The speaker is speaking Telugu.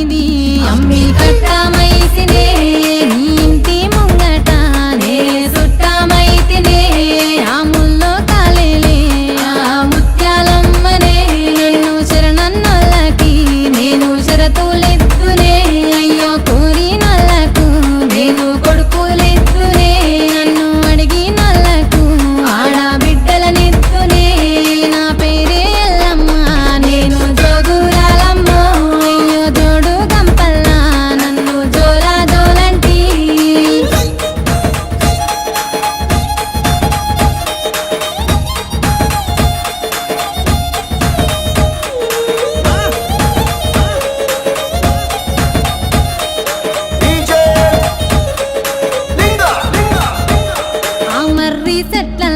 ఇది అమ్మి కట్టమ செட்ல